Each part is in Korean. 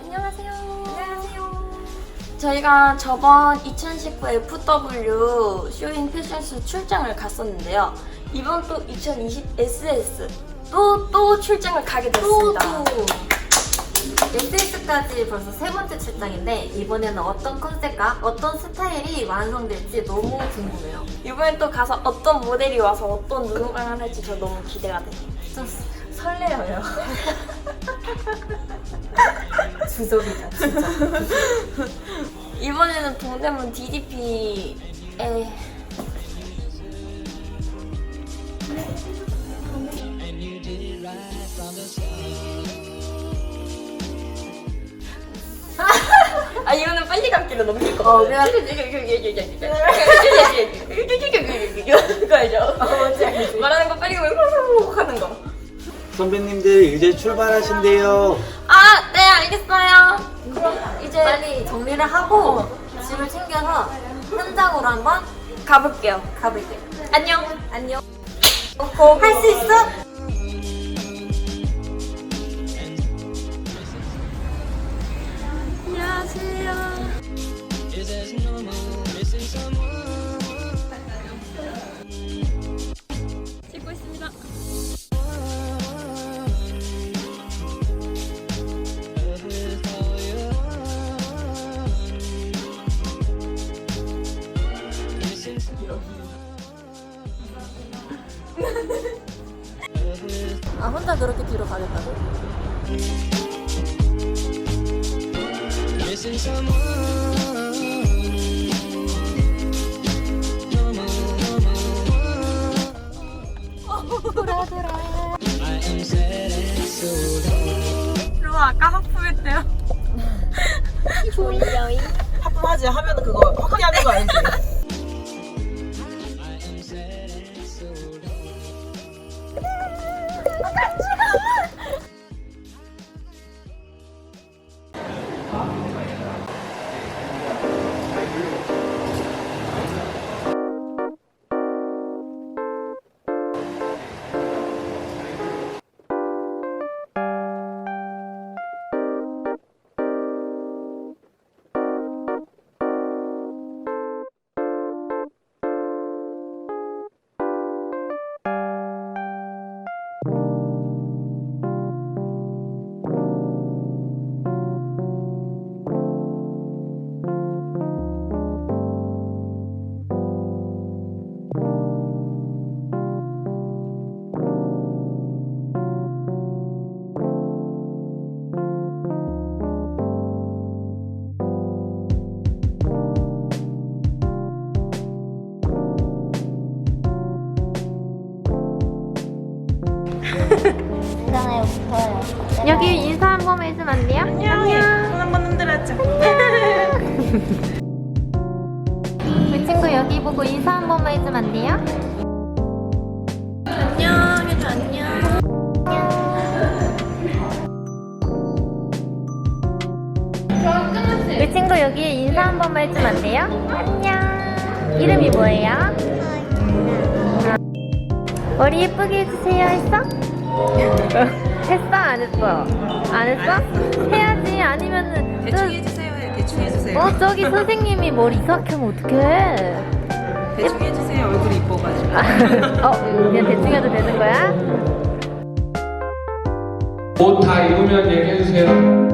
안녕하세요. 안녕하세요. 저희가 저번 2019 FW 쇼인 패션쇼 출장을 갔었는데요. 이번 또 2020 SS 또 또 출장을 가게 됐습니다. SS까지 벌써 세 번째 출장인데 이번에는 어떤 컨셉과 어떤 스타일이 완성될지 너무 궁금해요. 이번엔 또 가서 어떤 모델이 와서 어떤 눈호강을 할지 저 너무 기대가 돼요. 좀 설레어요. 주접이다 진짜. 이번에는 동대문 DDP에 빨리 감기로 넘길 거. 어, 그냥- 이거 알죠? 뭔지 알지? 말하는 거 빨리 후루룩 하는 거. 선배님들 이제 출발하신대요. 아, 네 알겠어요. 그럼 이제 빨리 정리를 하고 짐을 챙겨서 현장으로 한번 가볼게요. 가볼게요. 안녕. 안녕. 할 수 있어? 뒤로 가겠다고? 그럼 아까 하품했대요. 하품하지 하면 그거 확하게 하는 거 알지? 好。 한 번만 해주면 안 돼요? 손 한번 흔들었죠? 우리 친구 여기 보고 인사 한 번만 해주면 안 돼요? 안녕, 해줘 안녕. 우리 친구 여기 인사 한 번만 해주면 안 돼요? 안녕. 이름이 뭐예요? 머리 예쁘게 해주세요 했어? 했어? 안 했어? 안 했어? 해야지 아니면은 대충 저- 해주세요. 대충 해주세요. 어 저기 선생님이 머리 이상하게 하면 어떡해 대충 해주세요. 얼굴이 이뻐가지고. 어 그냥 대충 해도 되는 거야? 옷 다 입으면 얘기해주세요.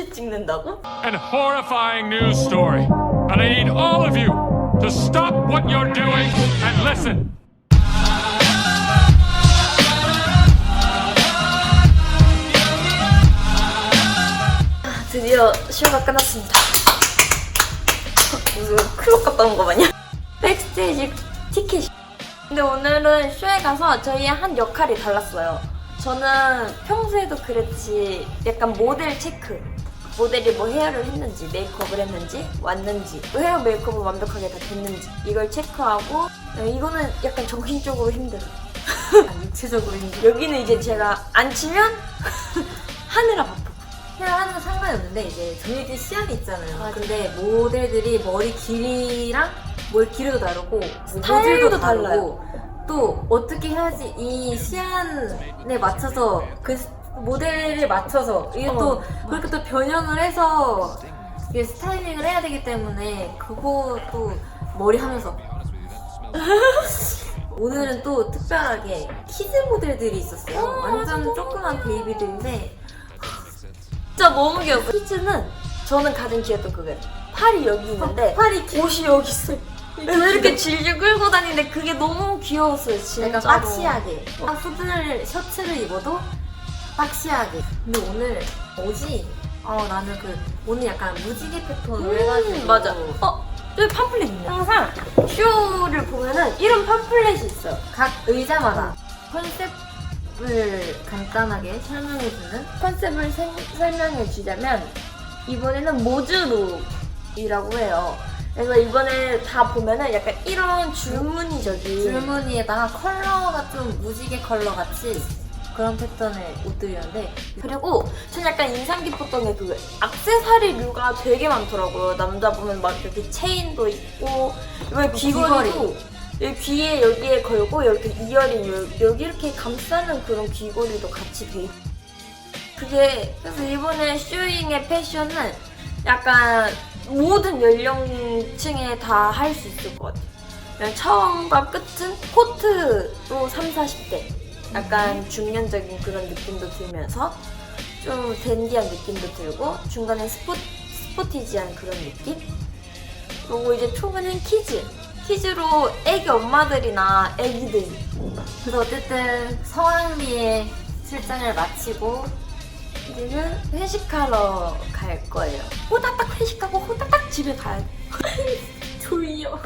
입는다고? An horrifying news story. And I need all of you to stop what you're doing and listen. 드디어 쇼가 끝났습니다. 무슨 클럽 갔다 온 거 마냥? 백스테이지 티켓. 근데 오늘은 쇼에 가서 저희의 한 역할이 달랐어요. 저는 평소에도 그랬지 약간 모델 체크. 모델이 뭐 헤어를 했는지, 메이크업을 했는지, 왔는지, 뭐 헤어 메이크업을 완벽하게 다 됐는지 이걸 체크하고 네, 이거는 약간 정신적으로 힘들어. 육체적으로 힘들어. 여기는 이제 제가 안 치면 하느라 바쁘고. 헤어 하는 건 상관이 없는데 이제 정해진 시간이 있잖아요. 맞아. 근데 모델들이 머리 길이랑 머리 길이도 다르고 뭐 스타일도 모질도 달라요. 다르고 또 어떻게 해야지 이 시안에 맞춰서 그 스- 모델을 맞춰서 이게 또 어, 그렇게 또 변형을 해서 이게 스타일링을 해야 되기 때문에 그거 또 머리 하면서 오늘은 또 특별하게 키즈 모델들이 있었어요. 완전 조그만 베이비들인데 진짜 너무 귀여워. 피츠는 저는 가장 귀엽던 그거예요. 팔이 여기 있는데 팔이 길- 옷이 여기 있어요. 왜 이렇게 질질 끌고 다니는데 그게 너무 귀여웠어요, 진짜. 약간 박시하게 딱 후드를 셔츠를 입어도 박시하게 근데 오늘 옷이 어 나는 그 오늘 약간 무지개 패턴으로 해가지고 음, 맞아. 어, 저기 팜플렛 있네. 항상 쇼를 보면은 이런 팜플렛이 있어요. 각 의자마다 컨셉을 간단하게 설명해주는 컨셉을 생- 설명해 주자면 이번에는 모즈룩이라고 해요. 그래서 이번에 다 보면은 약간 이런 줄무늬적인 줄무늬에다가 컬러가 좀 무지개 컬러 같이 그런 패턴의 옷들이었는데 그리고 전 약간 인상 깊었던 게 그 악세사리류가 되게 많더라고요. 남자 보면 막 이렇게 체인도 있고 여기 귀걸이도 여기 귀에 여기에 걸고 이렇게 이어링 여기, 여기 이렇게 감싸는 그런 귀걸이도 같이 돼 있고 그게 그래서 이번에 쇼잉의 패션은 약간 모든 연령층에 다 할 수 있을 것 같아요. 처음과 끝은 코트로 3, 40대 약간 중년적인 그런 느낌도 들면서 좀 댄디한 느낌도 들고 중간에 스포, 스포티지한 그런 느낌? 그리고 이제 초반은 키즈. 키즈로 애기 엄마들이나 애기들. 그래서 어쨌든 성황리에 출장을 마치고 이제는 회식하러 갈 거예요. 호다닥 회식하고 호다닥 집에 가야 돼. 졸려